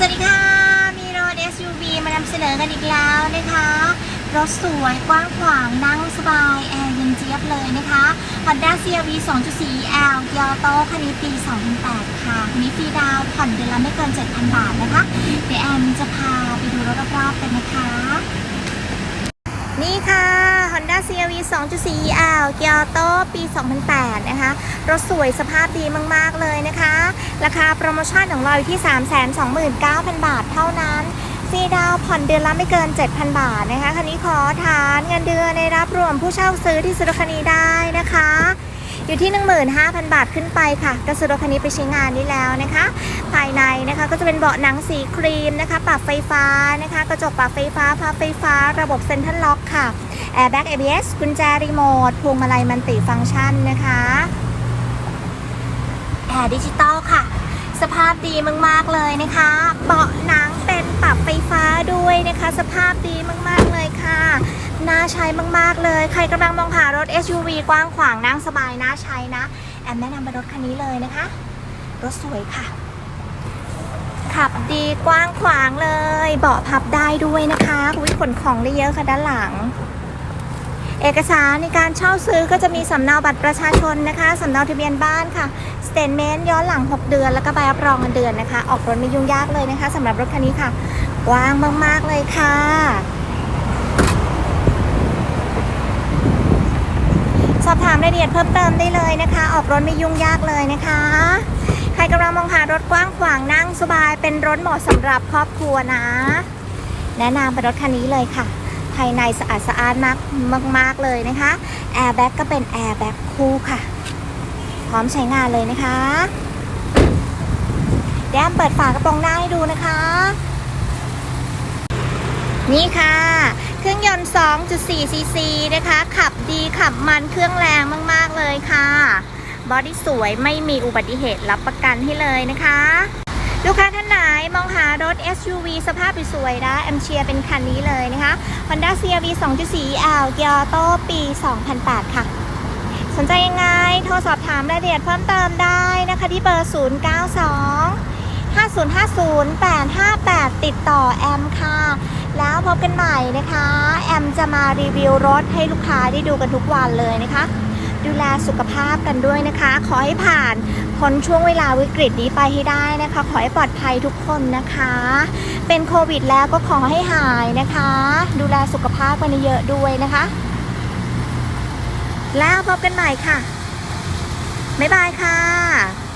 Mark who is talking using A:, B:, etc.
A: สวัสดีค่ะ มีรถ SUV มานำเสนอกันอีกแล้วนะคะ รถสวยกว้างขวางนั่งสบาย แอร์เย็นเจี๊ยบเลยนะคะ Honda CRV 2.4 L ยอโต้คันนี้ปี 2008 ค่ะคันนี้ฟรีดาวน์ผ่อนเดือนละไม่เกิน 7,000 บาทนะคะ เดี๋ยวแอมจะพาไปดูรถรอบๆกันนะคะ นี่ค่ะ Honda CRV 2.4 L เกียร์โตปี 2008 นะคะ รถสวยสภาพดีมากๆเลยนะคะ ราคาโปรโมชั่นของเราอยู่ที่ 329,000 บาทเท่านั้นฟรีดาวผ่อนเดือนละไม่เกิน 7,000 บาทนะคะคันนี้ขอฐานเงินเดือนในรับรวมผู้เช่าซื้อที่ซื้อรคันนี้ได้นะคะ อยู่ที่ 15,000 บาทขึ้นไปค่ะก็ซื้อรคันนี้ไปใช้งานนี้แล้วนะคะ ภายในนะคะก็จะเป็นเบาะหนังสีครีมนะคะปรับไฟฟ้านะคะ กระจกปรับไฟฟ้าพับไฟฟ้า ระบบเซ็นทรัลล็อกค่ะแอร์แบ็ก ABS กุญแจรีโมทพวงมาลัยมันติฟังก์ชันนะคะ ร์ดิจิตอลค่ะ สภาพดีมากๆเลยนะคะ เบาะหนังเป็นปรับไฟฟ้าด้วยนะคะ สภาพดีมากๆเลยค่ะ น่าใช้มากๆเลย ใครกำลังมองหารถ SUV กว้างขวางนั่งสบายน่าใช้นะ แอมแนะนำเป็นรถคันนี้เลยนะคะ รถสวยค่ะ ขับดีกว้างขวางเลย เบาะพับได้ด้วยนะคะอุ้ยขนของได้เยอะค่ะด้านหลัง เอกสารในการเช่าซื้อก็จะมีสำเนาบัตรประชาชนนะคะสำเนาทะเบียนบ้านค่ะสเต t เมนต์ย้อนหลัง 6 เดือน แล้วก็ใบรับรองเงินเดือนนะคะ ออกรถไม่ยุ่งยากเลยนะคะสำหรับรถคันนี้ค่ะกว้างมาก ๆ เลยค่ะ สอบถามรายละเอียดเพิ่มเติมได้เลยนะคะ ออกรถไม่ยุ่งยากเลยนะคะ ใครกำลังมองหารถกว้างขวางนั่งสบายเป็นรถเหมาะสำหรับครอบครัวนะ แนะนำเป็นรถคันนี้เลยค่ะ ภายในสะอาดสะอาดมากมากๆเลยนะคะแอร์แบ็กก็เป็นแอร์แบ็กคู่ค่ะ พร้อมใช้งานเลยนะคะเดี๋ยวแอมเปิดฝากระโปรงหน้าให้ดูนะคะ นี่ค่ะ เครื่องยนต์ 2.4 ซีซีนะคะ ขับดีขับมันเครื่องแรงมาก ๆ เลยค่ะ บอดี้สวยไม่มีอุบัติเหตุรับประกันให้เลยนะคะ ลูกค้าท่านไหนมองหารถ SUV สภาพสวยๆนะแอมเชียเป็นคันนี้เลยนะคะ Honda CRV 2.4 L เกียร์โต้ปี 2008 ค่ะ สนใจยังไง โทรสอบถามรายละเอียดเพิ่มเติมได้นะคะที่เบอร์ 092 5050 858 ติดต่อแอมค่ะ แล้วพบกันใหม่นะคะ แอมจะมารีวิวรถให้ลูกค้าได้ดูกันทุกวันเลยนะคะ ดูแลสุขภาพกันด้วยนะคะ ขอให้ผ่านพ้นช่วงเวลาวิกฤตนี้ไปให้ได้นะคะ ขอให้ปลอดภัยทุกคนนะคะ เป็นโควิดแล้วก็ขอให้หายนะคะ ดูแลสุขภาพกันเยอะด้วยนะคะ แล้วพบกันใหม่ค่ะ บ๊ายบายค่ะ